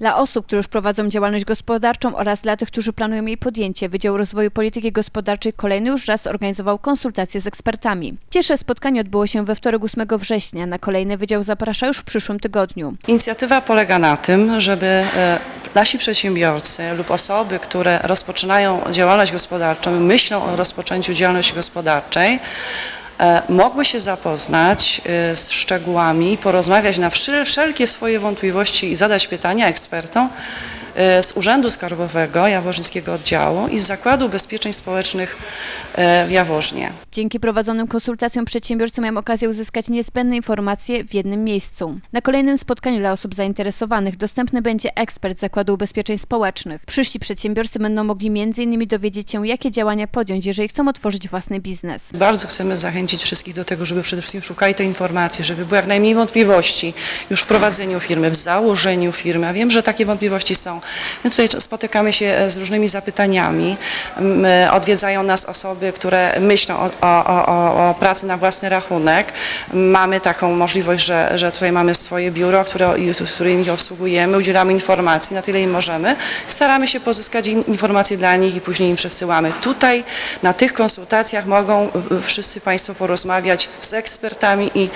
Dla osób, które już prowadzą działalność gospodarczą oraz dla tych, którzy planują jej podjęcie, Wydział Rozwoju Polityki Gospodarczej kolejny już raz organizował konsultacje z ekspertami. Pierwsze spotkanie odbyło się we wtorek 8 września, na kolejny wydział zaprasza już w przyszłym tygodniu. Inicjatywa polega na tym, żeby e, nasi przedsiębiorcy lub osoby, które rozpoczynają działalność gospodarczą, myślą o rozpoczęciu działalności gospodarczej, mogły się zapoznać e, z szczegółami, porozmawiać na wszel- wszelkie swoje wątpliwości i zadać pytania ekspertom e, z Urzędu Skarbowego Jaworzyńskiego Oddziału i z Zakładu Ubezpieczeń Społecznych e, w Jaworznie. Dzięki prowadzonym konsultacjom przedsiębiorcy mają okazję uzyskać niezbędne informacje w jednym miejscu. Na kolejnym spotkaniu dla osób zainteresowanych dostępny będzie ekspert Zakładu Ubezpieczeń Społecznych. Przyszli przedsiębiorcy będą mogli m.in. dowiedzieć się, jakie działania podjąć, jeżeli chcą otworzyć własny biznes. Bardzo chcemy zachęcić wszystkich do tego, żeby przede wszystkim szukali tej informacji, żeby było jak najmniej wątpliwości już w prowadzeniu firmy, w założeniu firmy. A wiem, że takie wątpliwości są. My tutaj spotykamy się e, z różnymi zapytaniami. E, Odwiedzają nas osoby, które myślą o, o, o, o- pracy na własny rachunek. Mamy taką możliwość, że, że tutaj mamy swoje biuro, które, którym ich obsługujemy, udzielamy informacji na tyle im możemy. Staramy się pozyskać in- informacje dla nich i później im przesyłamy. Tutaj na tych konsultacjach mogą wszyscy Państwo porozmawiać z ekspertami i,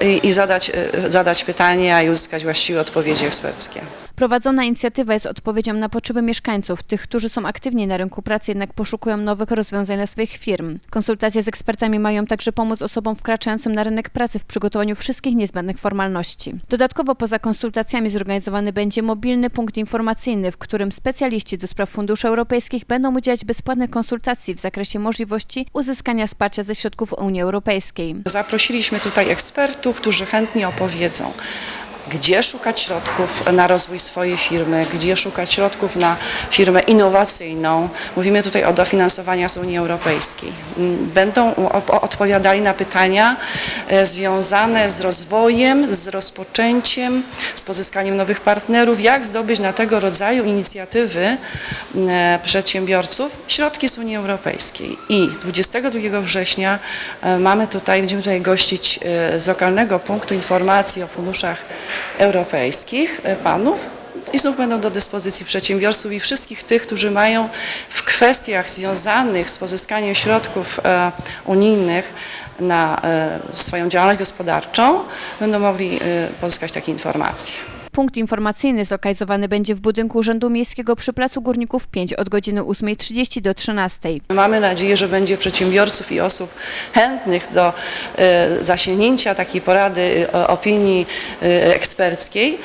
y, i, i zadać, zadać pytania i uzyskać właściwe odpowiedzi eksperckie. Prowadzona inicjatywa jest odpowiedzią na potrzeby mieszkańców, tych, którzy są aktywni na rynku pracy, jednak poszukują nowych rozwiązań dla swoich firm. Konsultacje z ekspertami mają także pomóc osobom wkraczającym na rynek pracy w przygotowaniu wszystkich niezbędnych formalności. Dodatkowo poza konsultacjami zorganizowany będzie mobilny punkt informacyjny, w którym specjaliści do spraw funduszy europejskich będą udzielać bezpłatnych konsultacji w zakresie możliwości uzyskania wsparcia ze środków Unii Europejskiej. Zaprosiliśmy tutaj ekspertów, którzy chętnie opowiedzą, gdzie szukać środków na rozwój swojej firmy, gdzie szukać środków na firmę innowacyjną. Mówimy tutaj o dofinansowaniach z Unii Europejskiej. Będą odpowiadali na pytania e, związane z rozwojem, z rozpoczęciem, z pozyskaniem nowych partnerów, jak zdobyć na tego rodzaju inicjatywy e, przedsiębiorców środki z Unii Europejskiej. I 22 września e, mamy tutaj, będziemy tutaj gościć z lokalnego punktu informacji o funduszach europejskich e, panów i znów będą do dyspozycji przedsiębiorców i wszystkich tych, którzy mają w kwestiach związanych z pozyskaniem środków e, unijnych na e, swoją działalność gospodarczą, będą mogli pozyskać takie informacje. Punkt informacyjny zlokalizowany będzie w budynku Urzędu Miejskiego przy Placu Górników 5 od godziny 8.30 do 13.00. Mamy nadzieję, że będzie przedsiębiorców i osób chętnych do e, zasięgnięcia takiej porady, e, opinii e, eksperckiej,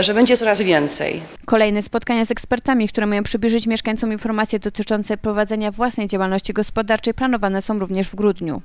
że będzie coraz więcej. Kolejne spotkania z ekspertami, które mają przybliżyć mieszkańcom informacje dotyczące prowadzenia własnej działalności gospodarczej planowane są również w grudniu.